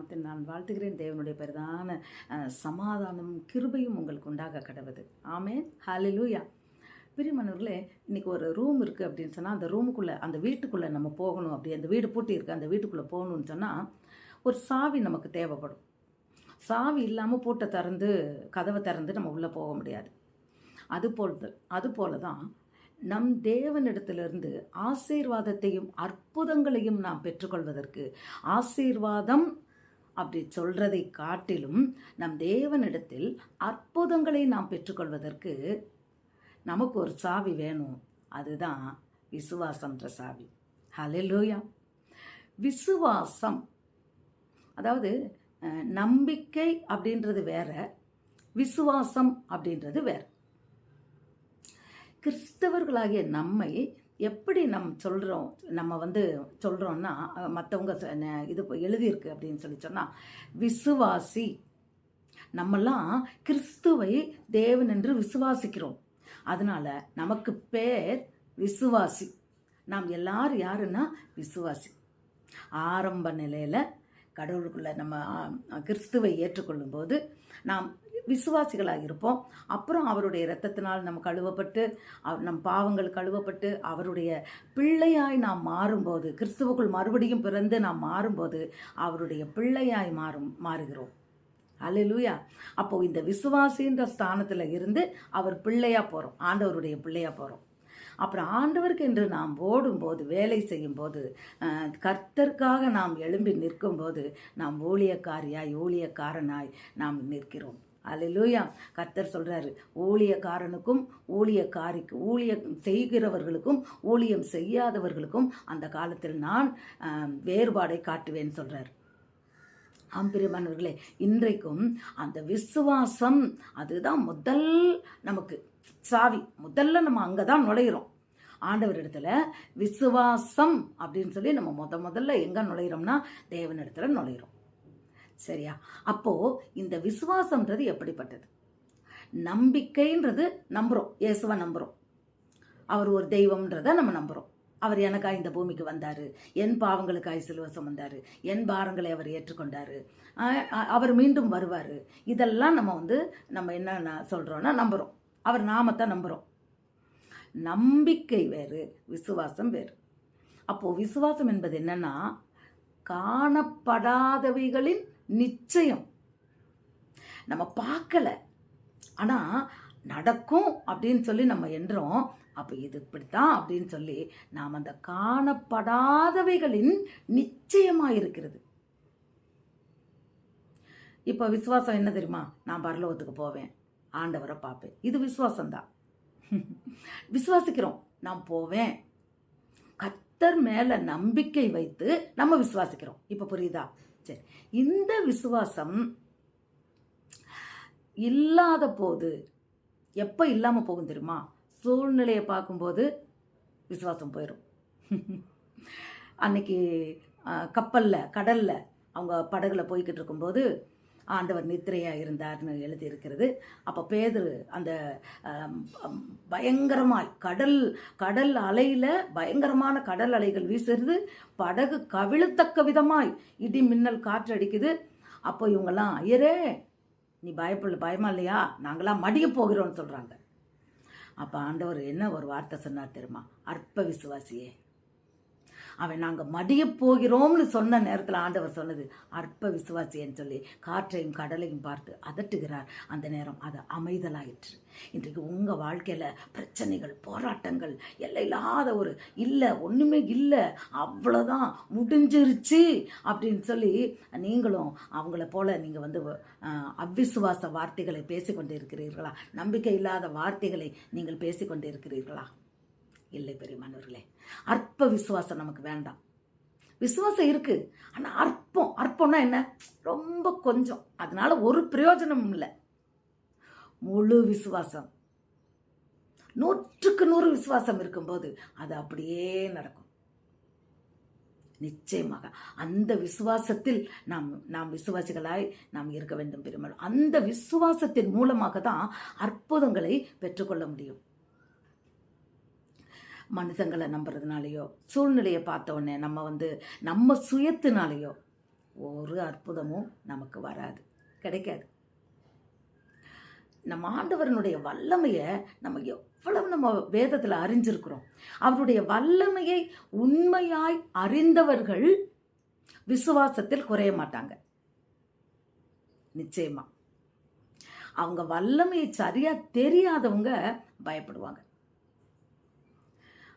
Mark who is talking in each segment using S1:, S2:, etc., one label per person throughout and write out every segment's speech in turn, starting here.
S1: நாமத்தில் நான் வாழ்த்துகிறேன். தேவனுடைய பெரிதான சமாதானம் கிருபையும் உங்களுக்கு உண்டாக கடவுது ஹாலி ஹalleluya. பிரியமானவர்களே இன்றைக்கி ஒரு ரூம் இருக்குது அப்படின்னு சொன்னால் அந்த ரூமுக்குள்ளே அந்த வீட்டுக்குள்ளே நம்ம போகணும் அப்படி அந்த வீடு பூட்டி இருக்குது அந்த வீட்டுக்குள்ளே போகணும்னு சொன்னால் ஒரு சாவி நமக்கு தேவைப்படும். சாவி இல்லாமல் பூட்டை திறந்து கதவை திறந்து நம்ம உள்ளே போக முடியாது. அதுபோல் அதுபோல தான் நம் தேவனிடத்திலிருந்து ஆசீர்வாதத்தையும் அற்புதங்களையும் நாம் பெற்றுக்கொள்வதற்கு ஆசீர்வாதம் அப்படி சொல்றதை காட்டிலும் நம் தேவனிடத்தில் அற்புதங்களை நாம் பெற்றுக்கொள்வதற்கு நமக்கு ஒரு சாவி வேணும். அதுதான் விசுவாசம்ன்ற சாவி. ஹalleluya விசுவாசம். அதாவது நம்பிக்கை அப்படின்றது வேற விசுவாசம் அப்படின்றது வேற. கிறிஸ்தவர்களாகிய நம்மை எப்படி நம் சொல்கிறோம் நம்ம வந்து சொல்கிறோன்னா மற்றவங்க இது எழுதியிருக்கு அப்படின்னு சொல்லி சொன்னால் விசுவாசி. நம்மெல்லாம் கிறிஸ்துவை தேவன் என்று விசுவாசிக்கிறோம். அதனால் நமக்கு பேர் விசுவாசி. நாம் எல்லாரும் யாருன்னா விசுவாசி. ஆரம்ப நிலையில் கடவுளுக்குள்ள நம்ம கிறிஸ்துவை ஏற்றுக்கொள்ளும் போது நாம் விசுவாசிகளாக இருப்போம் அப்புறம் அவருடைய இரத்தத்தினால் நம்ம கழுவப்பட்டு நம் பாவங்கள் கழுவப்பட்டு அவருடைய பிள்ளையாய் நாம் மாறும்போது கிறிஸ்துவுக்குள் மறுபடியும் பிறந்து நாம் மாறும்போது அவருடைய பிள்ளையாய் மாறும் மாறுகிறோம். அலையிலூயா அப்போ இந்த விசுவாசின்ற ஸ்தானத்தில் இருந்து அவர் பிள்ளையாக போகிறோம் ஆண்டவருடைய பிள்ளையாக போகிறோம் அப்புறம் ஆண்டவருக்கு என்று நாம் ஓடும்போது வேலை செய்யும்போது கர்த்தருக்காக நாம் எழும்பி நிற்கும்போது நாம் ஊழியக்காரியாய் ஊழியக்காரனாய் நாம் நிற்கிறோம். அலையிலூயா கர்த்தர் சொல்கிறாரு ஊழியக்காரனுக்கும் ஊழியக்காரிக்கு ஊழியம் செய்கிறவர்களுக்கும் ஊழியம் செய்யாதவர்களுக்கும் அந்த காலத்தில் நான் வேறுபாடை காட்டுவேன்னு சொல்கிறார் ஆம்பிரியமானவர்களே இன்றைக்கும் அந்த விசுவாசம் அதுதான் முதல் நமக்கு சாவி. முதல்ல நம்ம அங்கே தான் நுழையிறோம். ஆண்டவர் இடத்துல விசுவாசம் அப்படின்னு சொல்லி நம்ம முத முதல்ல எங்கே நுழையிறோம்னா தேவன் இடத்துல நுழையிறோம். சரியா? அப்போ இந்த விசுவாசம்ன்றது எப்படிப்பட்டது? நம்பிக்கைன்றது நம்புறோம். இயேசுவை நம்புறோம். அவர் ஒரு தெய்வம்ன்றதை நம்ம நம்புறோம். அவர் எனக்காக இந்த பூமிக்கு வந்தார். என் பாவங்களுக்காக சிலுவசம் வந்தார் என் பாரங்களை அவர் ஏற்றுக்கொண்டார். அவர் மீண்டும் வருவார். இதெல்லாம் நம்ம வந்து நம்ம என்ன சொல்கிறோன்னா நம்புகிறோம் அவர் நாமத்தை நம்புகிறோம் நம்பிக்கை வேறு விசுவாசம் வேறு. அப்போது விசுவாசம் என்பது என்னன்னா காணப்படாதவைகளின் நிச்சயம். நம்ம பார்க்கல. ஆனால் நடக்கும் அப்படின்னு சொல்லி நம்ம என்றோம். அப்போ இது இப்படித்தான் அப்படின்னு சொல்லி நாம் அந்த காணப்படாதவைகளின் நிச்சயமாக இருக்கிறது. இப்போ விசுவாசம் என்ன தெரியுமா? நான் பரலோகத்துக்கு போவேன். ஆண்டவரை பார்ப்பேன். இது விசுவாசம்தான். விசுவாசிக்கிறோம். நான் போவேன். கத்தர் மேல நம்பிக்கை வைத்து நம்ம விசுவாசிக்கிறோம். இப்போ புரியுதா? சரி. இந்த விசுவாசம் இல்லாத போது எப்போ இல்லாமல் போகும் தெரியுமா? சூழ்நிலையை பார்க்கும்போது விசுவாசம் போயிடும் அன்னைக்கு கப்பலில் கடலில் அவங்க படகுல போய்கிட்டு இருக்கும்போது ஆண்டவர் நித்திரையாக இருந்தார்னு எழுதியிருக்கிறது. அப்போ பேதர் அந்த பயங்கரமாய் கடல் கடல் அலையில் பயங்கரமான கடல் அலைகள் வீசுறது படகு கவிழத்தக்க விதமாய் இடி மின்னல் காற்று அடிக்குது. அப்போ இவங்கெல்லாம் ஐயரே நீ பயப்படல பயமா இல்லையா? நாங்களாம் மடிய போகிறோம்னு சொல்கிறாங்க அப்போ ஆண்டவர் என்ன ஒரு வார்த்தை சொன்னார் தெரியுமா? அற்ப விசுவாசியே. அவன் நாங்கள் மடிய போகிறோம்னு சொன்ன நேரத்தில் ஆண்டவர் சொன்னது அற்ப விசுவாசியன்னு சொல்லி காற்றையும் கடலையும் பார்த்து அதட்டுகிறார். அந்த நேரம் அது அமைதலாயிற்று. இன்றைக்கு உங்கள் வாழ்க்கையில் பிரச்சனைகள் போராட்டங்கள் எல்லையில்லாத ஒரு இல்லை ஒன்றுமே இல்லை அவ்வளோதான் முடிஞ்சிருச்சு அப்படின்னு சொல்லி நீங்களும் அவங்கள போல் நீங்கள் வந்து அவ்விசுவாச வார்த்தைகளை பேசிக்கொண்டு இருக்கிறீர்களா நம்பிக்கை இல்லாத வார்த்தைகளை நீங்கள் பேசிக்கொண்டு இருக்கிறீர்களா இல்லை பெரியமானவர்களே. அற்ப விசுவாசம் நமக்கு வேண்டாம். விசுவாசம் இருக்கு. ஆனால் அற்பம் அற்பம்னா என்ன? ரொம்ப கொஞ்சம். அதனால ஒரு பிரயோஜனமும் இல்லை. முழு விசுவாசம். நூற்றுக்கு நூறு விசுவாசம் இருக்கும்போது அது அப்படியே நடக்கும். நிச்சயமாக. அந்த விசுவாசத்தில் நாம் நாம் விசுவாசிகளாய் நாம் இருக்க வேண்டும் பெருமாள் அந்த விசுவாசத்தின் மூலமாக தான் அற்புதங்களை பெற்றுக்கொள்ள முடியும். மனுஷங்களை நம்புறதுனாலையோ சூழ்நிலையை பார்த்தவொடனே நம்ம வந்து நம்ம சுயத்தினாலேயோ ஒரு அற்புதமும் நமக்கு வராது. கிடைக்காது. நம்ம ஆண்டவரனுடைய வல்லமையை நம்ம எவ்வளவு நம்ம வேதத்தில் அறிஞ்சிருக்கிறோம். அவருடைய வல்லமையை உண்மையாய் அறிந்தவர்கள் விசுவாசத்தில் குறைய மாட்டாங்க. நிச்சயமா. அவங்க வல்லமையை சரியா தெரியாதவங்க பயப்படுவாங்க.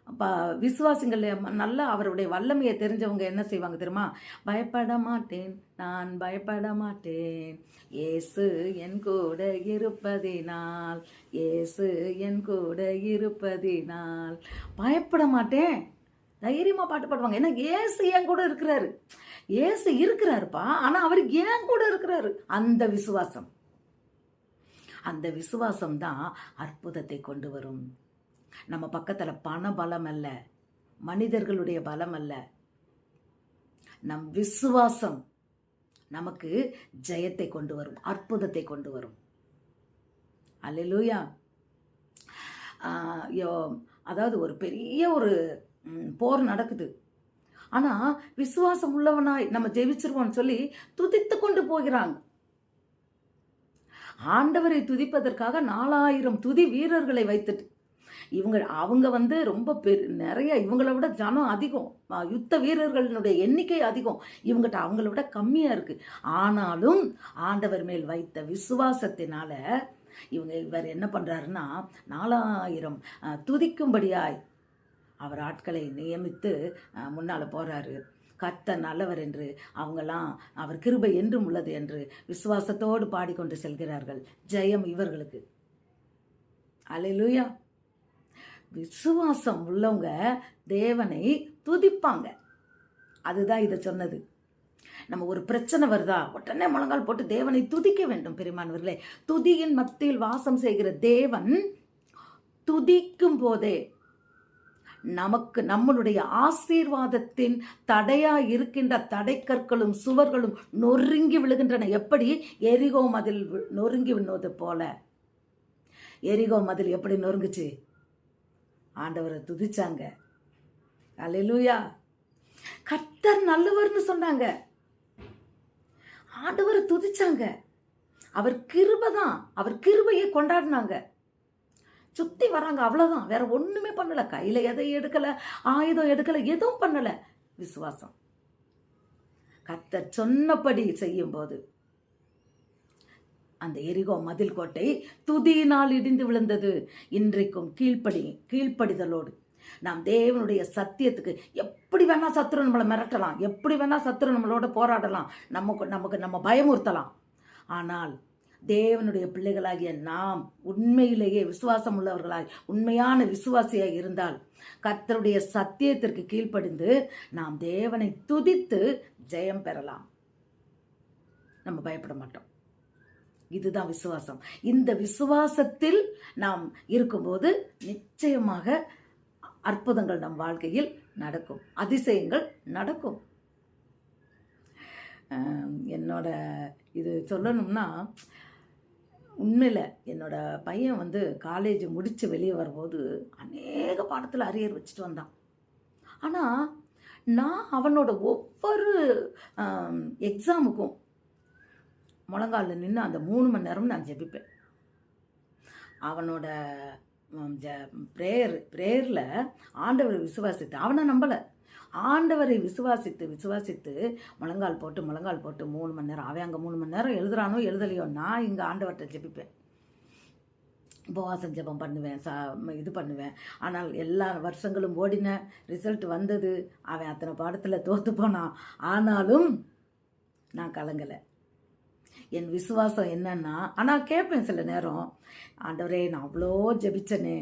S1: அப்போ விசுவாசிகள் நல்லா அவருடைய வல்லமையை தெரிஞ்சவங்க என்ன செய்வாங்க தெரியுமா? பயப்பட மாட்டேன் நான் பயப்பட மாட்டேன். ஏசு என் கூட இருப்பதினால் ஏசு என் கூட இருப்பதினால். பயப்பட மாட்டேன். தைரியமாக பாட்டு பாடுவாங்க. ஏன்னா ஏசு என் கூட இருக்கிறாரு. ஏசு இருக்கிறாருப்பா ஆனால் அவர் ஏன் கூட இருக்கிறாரு. அந்த விசுவாசம். அந்த விசுவாசம் தான் அற்புதத்தை கொண்டு வரும். நம்ம பக்கத்தில் பண பலம் அல்ல. மனிதர்களுடைய பலம் அல்ல. நம் விசுவாசம் நமக்கு ஜெயத்தை கொண்டு வரும் அற்புதத்தை கொண்டு வரும். அல்லூயா அதாவது ஒரு பெரிய ஒரு போர் நடக்குது. ஆனால் விசுவாசம் உள்ளவனாய் நம்ம ஜெயிச்சிருவோம்னு சொல்லி துதித்து கொண்டு போகிறாங்க. ஆண்டவரை துதிப்பதற்காக நாலாயிரம் துதி வீரர்களை வைத்துட்டு இவங்க அவங்க வந்து ரொம்ப பெரு நிறைய இவங்கள விட ஜனம் அதிகம். யுத்த வீரர்களுடைய எண்ணிக்கை அதிகம். இவங்ககிட்ட அவங்கள விட கம்மியாக இருக்குது ஆனாலும் ஆண்டவர் மேல் வைத்த விசுவாசத்தினால இவங்க இவர் என்ன பண்ணுறாருன்னா நாலாயிரம் துதிக்கும்படியாய் அவர் ஆட்களை நியமித்து முன்னால் போகிறாரு கத்த நல்லவர் என்று அவங்கெல்லாம் அவர் கிருபை என்றும் உள்ளது என்று விசுவாசத்தோடு பாடிக்கொண்டு செல்கிறார்கள். ஜெயம் இவர்களுக்கு. அலையிலூயா. விசுவாசம் உள்ளவங்க தேவனை துதிப்பாங்க. அதுதான் இதை சொன்னது. நம்ம ஒரு பிரச்சனை வருதா? உடனே முழங்கால் போட்டு தேவனை துதிக்க வேண்டும் பெருமானவர்களே துதியின் மத்தியில் வாசம் செய்கிற தேவன் துதிக்கும் போதே நமக்கு நம்மளுடைய ஆசீர்வாதத்தின் தடையா இருக்கின்ற தடைக்கற்களும் சுவர்களும் நொறுங்கி விழுகின்றன. எப்படி? எரிகோ மதில் நொறுங்கி விழுவது போல. எரிகோ மதில் எப்படி நொறுங்குச்சு? ஆண்டவரை துதிச்சாங்க. அலையிலூயா கர்த்தர் நல்லவர்னு சொன்னாங்க. ஆண்டவரை துதிச்சாங்க. அவர் கிருபை தான். அவர் கிருபையை கொண்டாடினாங்க. சுத்தி வராங்க அவ்வளவுதான். வேற ஒண்ணுமே பண்ணல. கையில எதை எடுக்கல ஆயுதம் எடுக்கல எதுவும் பண்ணல. விசுவாசம். கத்தர் சொன்னபடி செய்யும் போது அந்த எரிகோ மதில் கோட்டை துதியினால் இடிந்து விழுந்தது. இன்றைக்கும் கீழ்ப்படி கீழ்ப்படிதலோடு நாம் தேவனுடைய சத்தியத்துக்கு எப்படி வேணா சத்துரு நம்மளை மிரட்டலாம் எப்படி வேணா சத்துரு நம்மளோட போராடலாம் நமக்கு நமக்கு நம்ம பயமுறுத்தலாம். ஆனால் தேவனுடைய பிள்ளைகளாகிய நாம் உண்மையிலேயே விசுவாசம் உள்ளவர்களாய் உண்மையான விசுவாசியாக இருந்தால் கர்த்தருடைய சத்தியத்திற்கு கீழ்ப்படிந்து நாம் தேவனை துதித்து ஜெயம் பெறலாம். நம்ம பயப்பட மாட்டோம். இதுதான் விசுவாசம். இந்த விசுவாசத்தில் நாம் இருக்கும்போது நிச்சயமாக அற்புதங்கள் நம் வாழ்க்கையில் நடக்கும். அதிசயங்கள் நடக்கும். என்னோட இது சொல்லணும்னா உண்மையில் என்னோட பையன் வந்து காலேஜ் முடித்து வெளியே வரும்போது அநேக பாடத்தில் அரியர் வச்சுட்டு வந்தான். ஆனால் நான் அவனோட ஒவ்வொரு எக்ஸாமுக்கும் முழங்காலில் நின்று அந்த மூணு மணி நேரம் நான் ஜெபிப்பேன். அவனோட ப்ரேயர் ப்ரேயரில் ஆண்டவரை விசுவாசித்து அவனை நம்பலை. ஆண்டவரை விசுவாசித்து விசுவாசித்து முழங்கால் போட்டு முழங்கால் போட்டு மூணு மணி நேரம் அவன் அங்கே மூணு மணி நேரம் எழுதுறானோ எழுதலையோ நான் இங்கே ஆண்டவர்கிட்ட ஜெபிப்பேன். உபவாசம் ஜபம் பண்ணுவேன் சா இது பண்ணுவேன். ஆனால் எல்லா வருஷங்களும் ஓடின ரிசல்ட் வந்தது அவன் அத்தனை பாடத்தில் தோற்று போனான். ஆனாலும் நான் கலங்கலை. என் விசுவாசம் என்னன்னா ஆனால் கேட்பேன் சில நேரம் ஆண்டவரே நான் அவ்வளோ ஜெபிச்சனே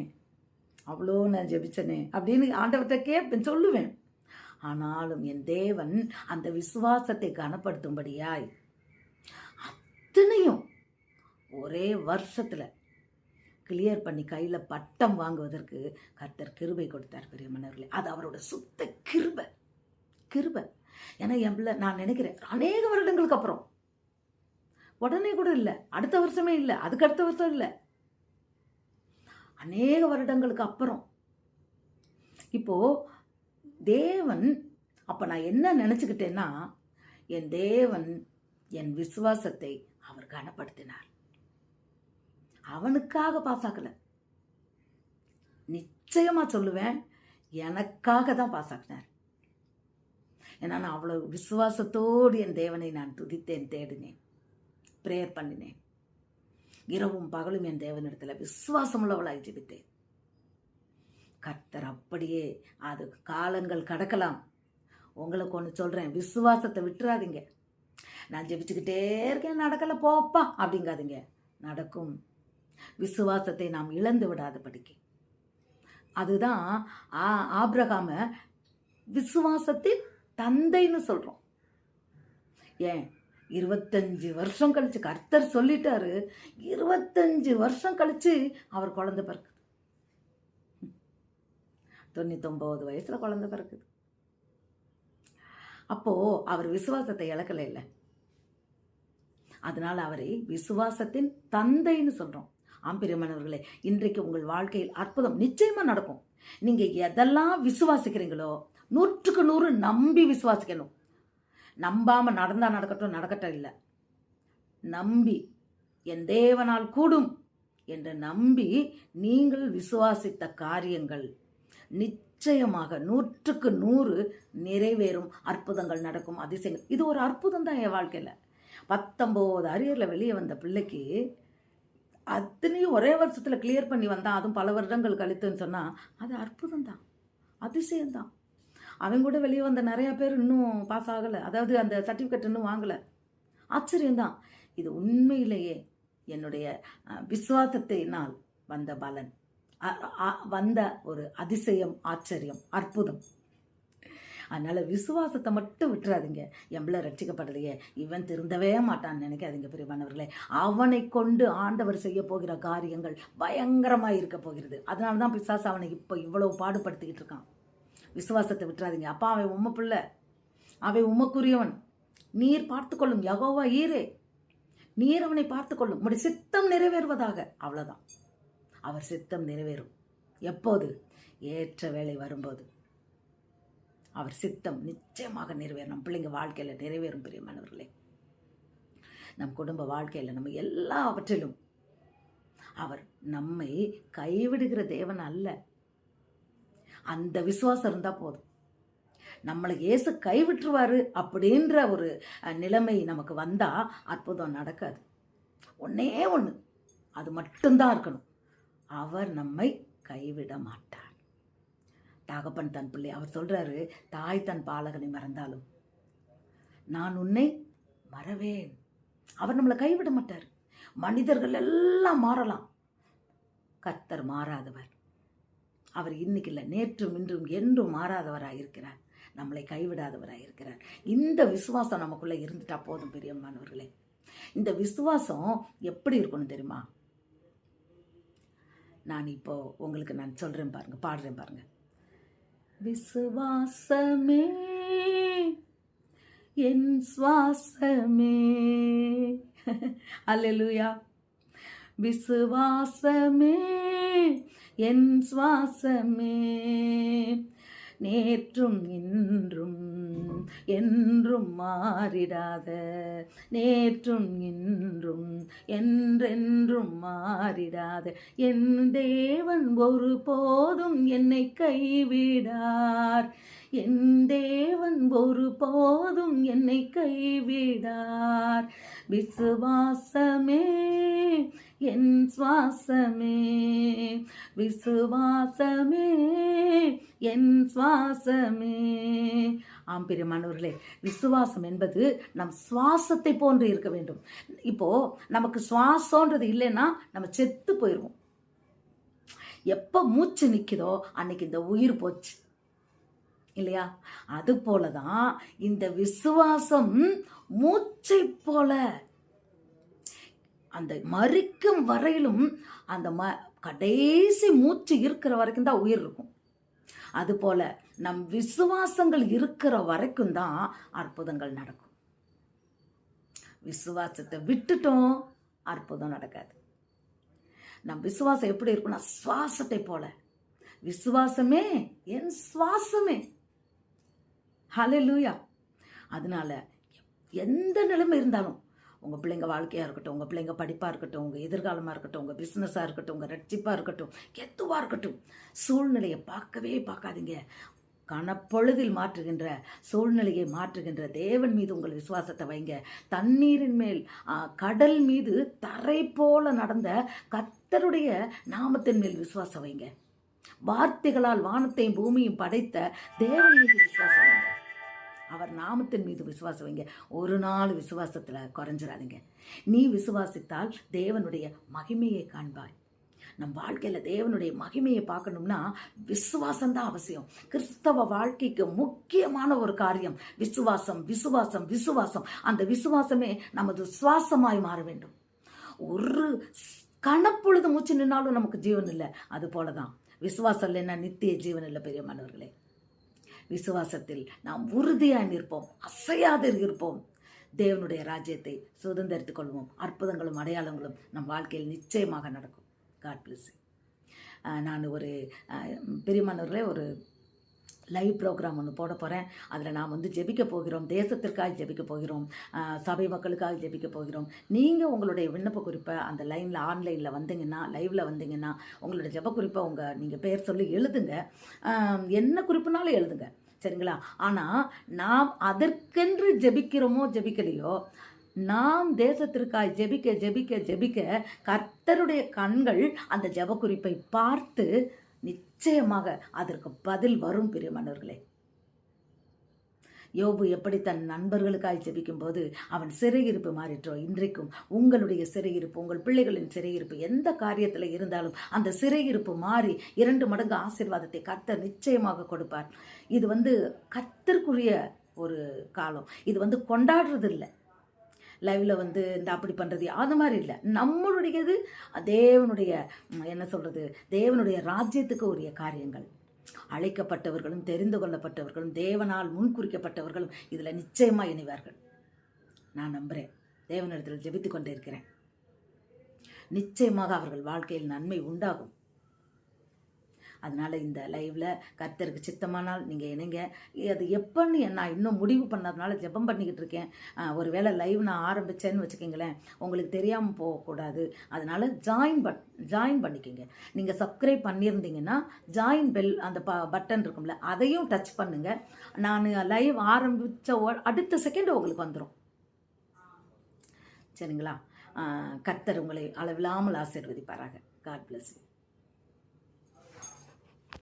S1: அவ்வளோ நான் ஜெபிச்சனே அப்படின்னு ஆண்டவர்கிட்ட கேட்பேன் சொல்லுவேன். ஆனாலும் என் தேவன் அந்த விசுவாசத்தை கனப்படுத்தும்படியாய் அத்தனையும் ஒரே வருஷத்தில் கிளியர் பண்ணி கையில் பட்டம் வாங்குவதற்கு கர்த்தர் கிருபை கொடுத்தார் பெரியமன்னர்களே அது அவரோட சுத்த கிருபை கிருபை. ஏன்னா என் பிள்ளை நான் நினைக்கிறேன் அநேக வருடங்களுக்கு அப்புறம் உடனே கூட இல்லை. அடுத்த வருஷமே இல்லை. அதுக்கு அடுத்த வருஷம் இல்லை. அநேக வருடங்களுக்கு அப்புறம். இப்போ தேவன் அப்போ நான் என்ன நினச்சிக்கிட்டேன்னா என் தேவன் என் விசுவாசத்தை அவர் கனப்படுத்தினார். அவனுக்காக பாசாக்கலை. நிச்சயமாக சொல்லுவேன் எனக்காக தான் பாசாக்கினார். ஏன்னா நான் அவ்வளோ விசுவாசத்தோடு என் தேவனை நான் துதித்தேன் தேடினேன். ப்ரேயர் பண்ணினேன். இரவும் பகலும் என் தேவனிடத்தில் விசுவாசமுள்ளவளாய் ஜெபித்தேன். கர்த்தர் அப்படியே அது காலங்கள் கடக்கலாம். உங்களுக்கு ஒன்று சொல்கிறேன் விசுவாசத்தை விட்டுறாதீங்க. நான் ஜெபிச்சுக்கிட்டே இருக்கேன் நடக்கலை போப்பா அப்படிங்காதீங்க. நடக்கும். விசுவாசத்தை நாம் இழந்து விடாத படிக்க. அதுதான் ஆ- ஆபிரகாம விசுவாசத்தின் தந்தைன்னு சொல்கிறோம் ஏன்? இருபத்தஞ்சி வருஷம் கழிச்சு கர்த்தர் சொல்லிட்டாரு இருபத்தஞ்சி வருஷம் கழிச்சு அவர் குழந்தை பிறக்குது. தொண்ணூத்தொம்பது வயசுல குழந்த பிறக்குது. அப்போ அவர் விசுவாசத்தை இழக்கல இல்லை. அதனால அவரை விசுவாசத்தின் தந்தைன்னு சொல்றோம். ஆம்பிரியமானவர்களே இன்றைக்கு உங்கள் வாழ்க்கையில் அற்புதம் நிச்சயமா நடக்கும். நீங்க எதெல்லாம் விசுவாசிக்கிறீங்களோ நூற்றுக்கு நூறு நம்பி விசுவாசிக்கணும். நம்பாமல் நடந்தால் நடக்கட்டும் நடக்கட்டும் இல்லை. நம்பி என் தேவனால் கூடும் என்று நம்பி நீங்கள் விசுவாசித்த காரியங்கள் நிச்சயமாக நூற்றுக்கு நூறு நிறைவேறும் அற்புதங்கள் நடக்கும் அதிசயங்கள். இது ஒரு அற்புதம் தான் என் வாழ்க்கையில். பத்தொம்போது அரியரில் வெளியே வந்த பிள்ளைக்கு அத்தனையும் ஒரே வருஷத்தில் கிளியர் பண்ணி வந்தான். அதுவும் பல வருடங்கள் கழித்துன்னு சொன்னால் அது அற்புதம் தான். அதிசயம்தான் அவன் கூட வெளியே வந்த நிறையா பேர் இன்னும் பாஸ் ஆகலை. அதாவது அந்த சர்டிஃபிகேட் இன்னும் வாங்கலை. ஆச்சரியம்தான். இது உண்மையிலேயே என்னுடைய விசுவாசத்தினால் வந்த பலன். வந்த ஒரு அதிசயம் ஆச்சரியம் அற்புதம். அதனால் விசுவாசத்தை மட்டும் விட்டுறாதீங்க. எம்பளை ரட்சிக்கப்படலையே. இவன் திருந்தவே மாட்டான்னு நினைக்காதீங்க பிரியமானவர்களே. அவனை கொண்டு ஆண்டவர் செய்ய போகிற காரியங்கள் பயங்கரமாக இருக்க போகிறது. அதனால தான் பிசாசு அவனை இப்போ இவ்வளோ பாடுபடுத்திக்கிட்டு இருக்கான். விசுவாசத்தை விட்டுறாதீங்க. அப்பா அவன் உம்ம பிள்ளை. அவன் உமக்குரியவன் நீர் பார்த்துக்கொள்ளும். யகோவா ஈரே. நீர் அவனை பார்த்துக்கொள்ளும். உம்முடைய சித்தம் நிறைவேறுவதாக. அவ்வளோதான் அவர் சித்தம் நிறைவேறும். எப்போது? ஏற்ற வேலை வரும்போது. அவர் சித்தம் நிச்சயமாக நிறைவேறும். நம் பிள்ளைங்க வாழ்க்கையில் நிறைவேறும் பிரியமானவர்களே நம் குடும்ப வாழ்க்கையில் நம்ம எல்லாவற்றிலும் அவர் நம்மை கைவிடுகிற தேவன் அல்ல. அந்த விசுவாசம் இருந்தால் போதும். நம்மளை ஏசு கைவிட்டுருவாரு அப்படின்ற ஒரு நிலைமை நமக்கு வந்தால் அற்புதம் நடக்காது. ஒன்னே ஒன்று அது மட்டும்தான் இருக்கணும். அவர் நம்மை கைவிட மாட்டார். தகப்பன் தன் பிள்ளை அவர் சொல்கிறாரு தாய் தன் பாலகனை மறந்தாலும் நான் உன்னை மறவேன். அவர் நம்மளை கைவிட மாட்டார். மனிதர்கள் எல்லாம் மாறலாம். கர்த்தர் மாறாதவர். அவர் இன்னைக்கு இல்லை நேற்றும் இன்றும் என்றும் மாறாதவராக இருக்கிறார் நம்மளை கைவிடாதவராக இருக்கிறார் இந்த விசுவாசம் நமக்குள்ளே இருந்துட்டா போதும் பெரியம்மானவர்களே இந்த விசுவாசம் எப்படி இருக்கணும் தெரியுமா? நான் இப்போ உங்களுக்கு நான் சொல்கிறேன் பாருங்க பாடுறேன் பாருங்க. விசுவாசமே என் சுவாசமே. அல்லேலூயா விசுவாசமே என் சுவாசமே. நேற்றும் இன்றும் என்றும் மாறிடாத. நேற்றும் இன்றும் என்றென்றும் மாறிடாத. என் தேவன் ஒரு போதும் என்னை கைவிடார். என் தேவன் ஒரு போதும் என்னை கைவிடார். விசுவாசமே என் சுவாசமே விசுவாசமே என் சுவாசமே. ஆம் பிரியமானவர்களே விசுவாசம் என்பது நம் சுவாசத்தை போன்று இருக்க வேண்டும். இப்போ நமக்கு சுவாசம்ன்றது இல்லைன்னா நம்ம செத்து போயிடுவோம் எப்போ மூச்சு நிற்குதோ அன்னைக்கு இந்த உயிர் போச்சு. இல்லையா? அது போல தான் இந்த விசுவாசம் மூச்சை போல அந்த மறிக்கும் வரையிலும் அந்த ம கடைசி மூச்சு இருக்கிற வரைக்கும் தான் உயிர் இருக்கும். அதுபோல நம் விசுவாசங்கள் இருக்கிற வரைக்கும் தான் அற்புதங்கள் நடக்கும். விசுவாசத்தை விட்டுட்டோம் அற்புதம் நடக்காது. நம் விசுவாசம் எப்படி இருக்கும்னா சுவாசத்தை போல. விசுவாசமே என் சுவாசமே. ஹalleluya. அதனால எந்த நிலைமை இருந்தாலும் உங்கள் பிள்ளைங்க வாழ்க்கையாக இருக்கட்டும் உங்கள் பிள்ளைங்க படிப்பாக இருக்கட்டும் உங்கள் எதிர்காலமாக இருக்கட்டும் உங்கள் பிஸ்னஸாக இருக்கட்டும் உங்கள் ரட்சிப்பாக இருக்கட்டும் எதுவாக இருக்கட்டும் சூழ்நிலையை பார்க்கவே பார்க்காதீங்க. கனப்பொழுதில் மாற்றுகின்ற சூழ்நிலையை மாற்றுகின்ற தேவன் மீது உங்கள் விசுவாசத்தை வைங்க. தண்ணீரின் மேல் கடல் மீது தரை போல நடந்த கத்தருடைய நாமத்தின் மேல் விசுவாசம் வைங்க. வார்த்தைகளால் வானத்தையும் பூமியும் படைத்த தேவன் மீது விசுவாசம் வைங்க. அவர் நாமத்தின் மீது விசுவாசம் வைங்க. ஒரு நாள் விசுவாசத்தில் குறைஞ்சிடாதீங்க நீ விசுவாசித்தால் தேவனுடைய மகிமையை காண்பாய். நம் வாழ்க்கையில் தேவனுடைய மகிமையை பார்க்கணும்னா விசுவாசம் தான் அவசியம். கிறிஸ்தவ வாழ்க்கைக்கு முக்கியமான ஒரு காரியம். விசுவாசம் விசுவாசம் விசுவாசம். அந்த விசுவாசமே நமது சுவாசமாய் மாற வேண்டும். ஒரு கணப்பொழுது மூச்சு நின்னாலும் நமக்கு ஜீவன் இல்லை. அது போல தான் விசுவாசம் இல்லைன்னா நித்திய ஜீவன் இல்லை பெரியமானவர்களே. விசுவாசத்தில் நாம் உறுதியாக நிற்போம் அசையாது இருப்போம். தேவனுடைய ராஜ்யத்தை சுதந்திரித்துக் கொள்வோம். அற்புதங்களும் அடையாளங்களும் நம் வாழ்க்கையில் நிச்சயமாக நடக்கும். காட் பிளஸ் நான் ஒரு அஹ், பெரியமானவர்களே ஒரு லைவ் ப்ரோக்ராம் ஒன்று போட போகிறேன் அதில் நான் வந்து ஜெபிக்க போகிறோம். தேசத்திற்காக ஜெபிக்க போகிறோம். சபை மக்களுக்காக ஜெபிக்க போகிறோம். நீங்கள் உங்களுடைய விண்ணப்ப குறிப்பை அந்த லைனில் ஆன்லைனில் வந்தீங்கன்னா லைவில் வந்தீங்கன்னா உங்களுடைய ஜெப குறிப்பை உங்கள் நீங்கள் பேர் சொல்லி எழுதுங்க. என்ன குறிப்புனாலும் எழுதுங்க. சரிங்களா? ஆனால் நாம் அதற்கென்று ஜெபிக்கிறோமோ ஜெபிக்கலையோ நாம் தேசத்திற்காய் ஜெபிக்க ஜெபிக்க ஜெபிக்க கர்த்தருடைய கண்கள் அந்த ஜெப குறிப்பை பார்த்து நிச்சயமாக அதற்கு பதில் வரும் பிரியமானவர்களே. யோபு எப்படி தன் நண்பர்களுக்காய் ஜெபிக்கும் போது அவன் சிறையிருப்பு மாறிற்றோ இன்றைக்கும் உங்களுடைய சிறையிருப்பு உங்கள் பிள்ளைகளின் சிறையிருப்பு எந்த காரியத்தில் இருந்தாலும் அந்த சிறையிருப்பு மாறி இரண்டு மடங்கு ஆசீர்வாதத்தை கர்த்தர் நிச்சயமாக கொடுப்பார். இது வந்து கத்திற்குரிய ஒரு காலம். இது வந்து கொண்டாடுறது இல்லை லைவ்ல வந்து இந்த அப்படி பண்ணுறது அது மாதிரி இல்லை. நம்மளுடையது தேவனுடைய என்ன சொல்கிறது தேவனுடைய ராஜ்யத்துக்கு உரிய காரியங்கள். அழைக்கப்பட்டவர்களும் தெரிந்து கொள்ளப்பட்டவர்களும் தேவனால் முன்குறிக்கப்பட்டவர்களும் இதில் நிச்சயமாக இணைவார்கள். நான் நம்புகிறேன் தேவனிடத்தில் ஜெபித்து கொண்டே இருக்கிறேன் நிச்சயமாக அவர்கள் வாழ்க்கையில் நன்மை உண்டாகும். அதனால் இந்த லைவில் கர்த்தருக்கு சித்தமானால் நீங்கள் இணைங்க. அது எப்போன்னு நான் இன்னும் முடிவு பண்ணதுனால ஜெபம் பண்ணிக்கிட்டு இருக்கேன். ஒரு ஒருவேளை லைவ் நான் ஆரம்பிச்சேன்னு வச்சுக்கோங்களேன் உங்களுக்கு தெரியாமல் போகக்கூடாது. அதனால் ஜாயின் பட் ஜாயின் பண்ணிக்கோங்க. நீங்கள் சப்ஸ்கிரைப் பண்ணியிருந்தீங்கன்னா ஜாயின் பெல் அந்த ப பட்டன் இருக்கும்ல அதையும் டச் பண்ணுங்கள் நான் லைவ் ஆரம்பித்த அடுத்த செகண்ட் உங்களுக்கு வந்துடும் சரிங்களா? கர்த்தர் உங்களை அளவில்லாமல் ஆசீர்வதிப்பாராக. God bless you